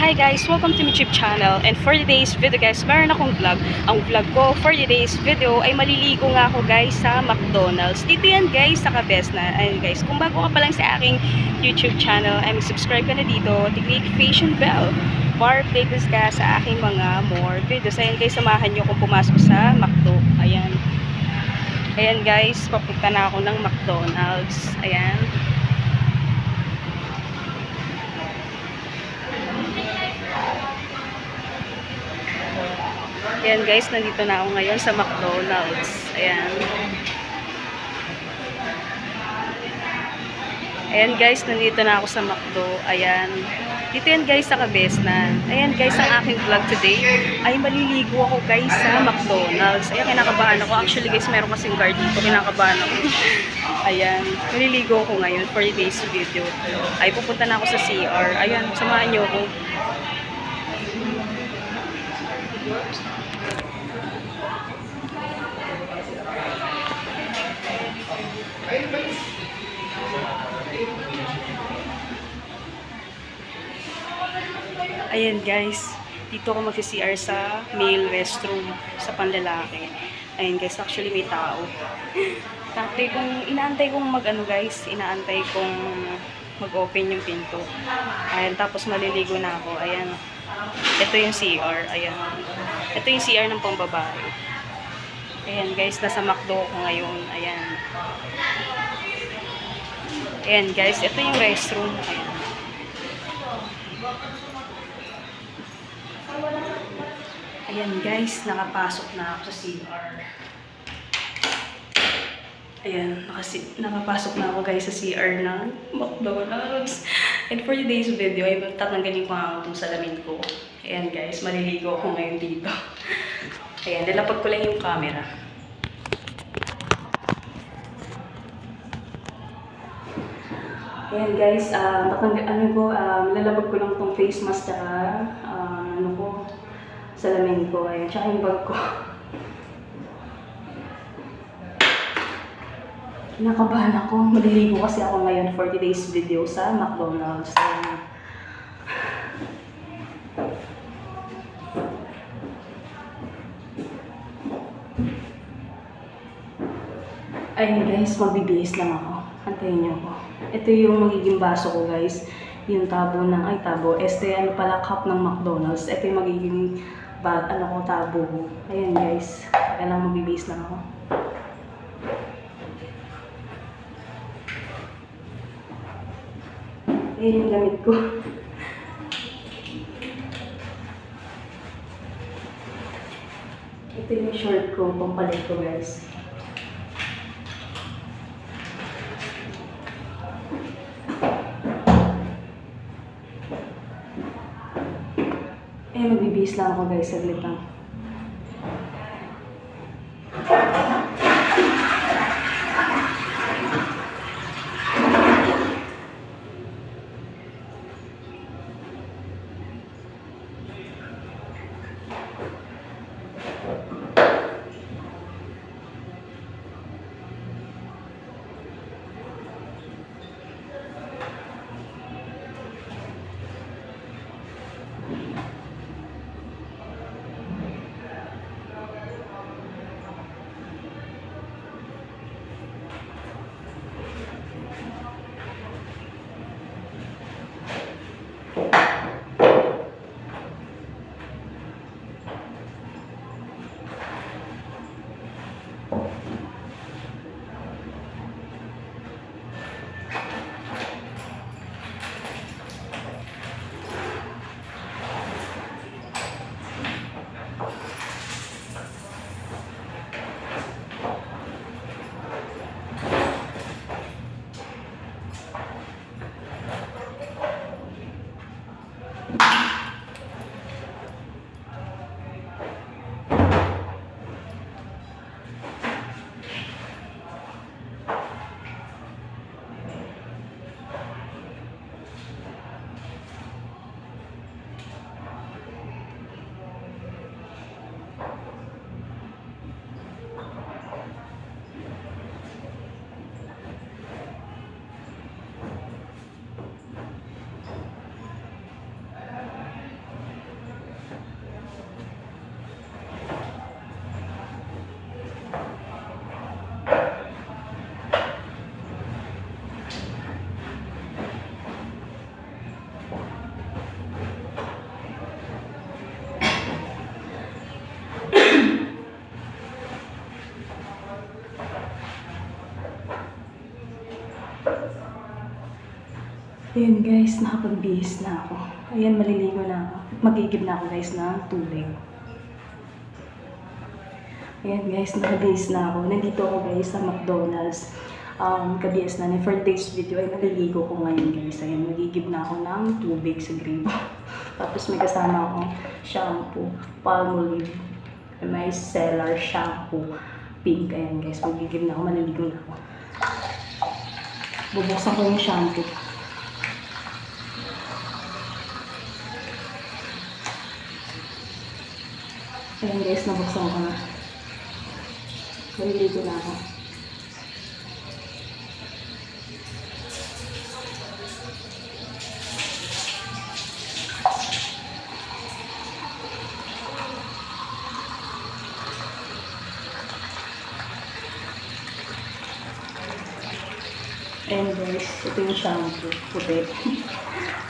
Hi guys! Welcome to my YouTube channel and for today's video guys, meron akong vlog. Ang vlog ko for today's video ay maliligo nga ako guys sa McDonald's. Dito yan guys sa Kabesna. Ayun guys, kung bago ka pa lang sa aking YouTube channel, ay mag-subscribe ka na dito. Tiglik notification bell para updated ka sa aking mga more videos. Ayan guys, samahan nyo kung pumasok sa McDo. Ayan. Ayan guys, papunta na ako ng McDonald's. Ayan. Ayan guys, nandito na ako ngayon sa McDonald's. Ayan. Ayan guys, nandito na ako sa McDo. Ayan. Dito yan guys sa Kabesnan. Ayan guys, ang aking vlog today ay maliligo ako guys sa McDonald's. Ayan, kinakabahan ako. Actually guys, meron kasing guard dito. Kinakabahan ako. Ayan. Maliligo ako ngayon for today's video. Ay, pupunta na ako sa CR. Ayan, samahan niyo ako. Ayan guys, dito ako magsi-CR sa male restroom sa panlalaki. Ayan guys, actually may tao. Tatay kong, inaantay kong mag ano guys, inaantay kong mag-open yung pinto. Ayan, tapos maliligo na ako. Ayan. Ito yung CR. Ayan. Ito yung CR ng pambabae. Ayan guys, nasa McDo ako ngayon. Ayan. Ayan guys, ito yung restroom. Ayan. Ayan guys, nakapasok na ako sa CR. Ayan, nakasi nakapasok na ako guys sa CR ng McDonald's. And for today's video, ay tatanggalin ko nga itong salamin ko. Ayan guys, maliligo ako ngayon dito. Ayan, nilapag ko lang yung camera. Ayan guys, uh, matanggal, ano ko, um, lalabag ko lang tong face mask tsaka um, ko, salamin ko. Ayan, tsaka yung bag ko. Kinakabahan ako. Maliligo kasi ako ngayon for today's video sa McDonald's. Ayan. Ayun guys, magbibihis lang ako. Antayin niyo ako. Ito yung magiging baso ko guys. Yung tabo ng, ay tabo, este ano pala cup ng McDonald's. Ito yung magiging bag, ano ko, tabo ko. Ayun guys, kailangan magbibihis lang ako. Ayun yung gamit ko. Ito yung short ko, pampalit ko guys. Eh, magbibihis lang ako guys, saglit lang. Ayun guys, nakapagbihis na ako. Ayan, maliligo na ako. Magigib na ako guys ng tubig. Ayan guys, nakabihis na ako. Nandito ako guys sa McDonald's. Um, kabihis na. And for today's video ay maliligo ko ngayon guys. Ayan, magigib na ako ng tubig sa gripo. Tapos may kasama akong shampoo, palmolive, may cellar shampoo, pink. Ayan guys, magigib na ako, maliligo na ako. Bubuksan ko yung shampoo. Ayan guys, nabuksan ko na. Maliligo na ako. Ayan guys, ito yung shampoo. Puti.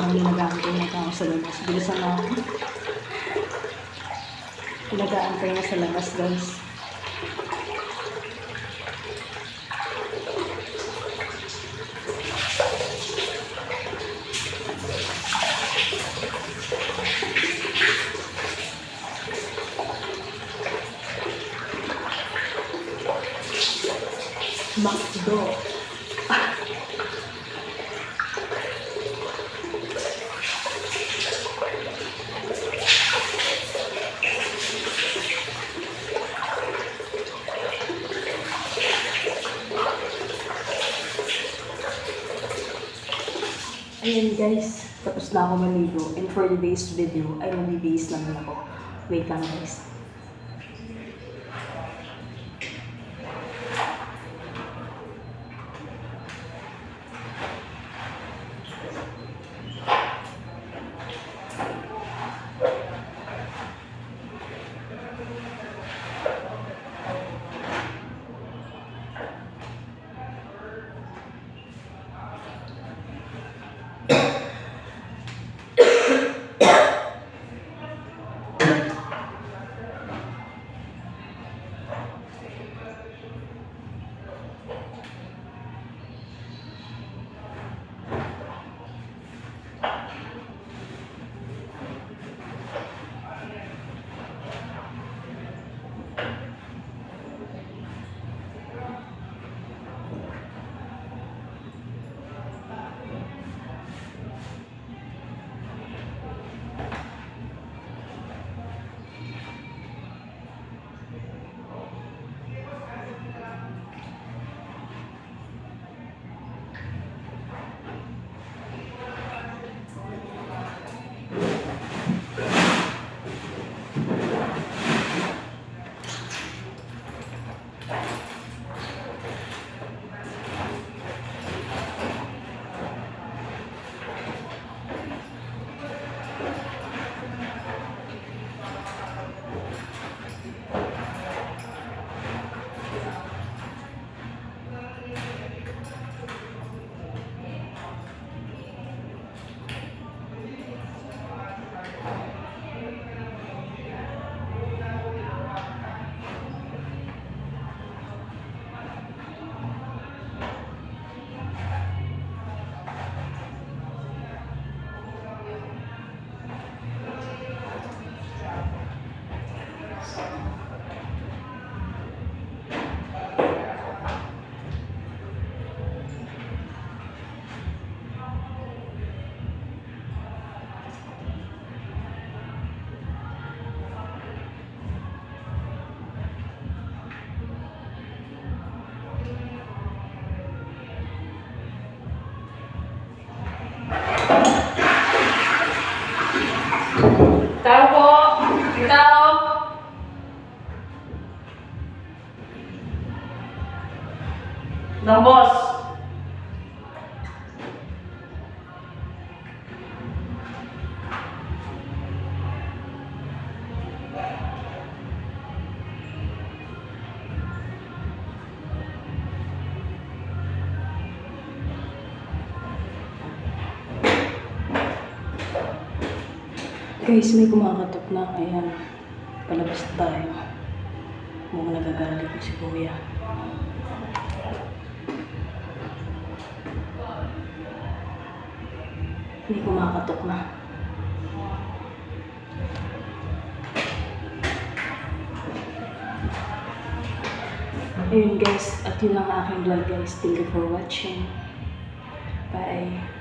parang ginagamit na tao sa labas. Bilisan na ako. Pinagaantay na sa labas guys. McDo. Ayan guys, tapos na ako maligo. And for today's video, ay magbibihis naman ako. Wait lang guys. Ng boss! Guys, may kumakatok na. Ayan. Palabas tayo. Mukhang nagagalit na si Kuya. May kumakatok na. Ayun guys, at yun ang aking vlog guys. Thank you for watching. Bye.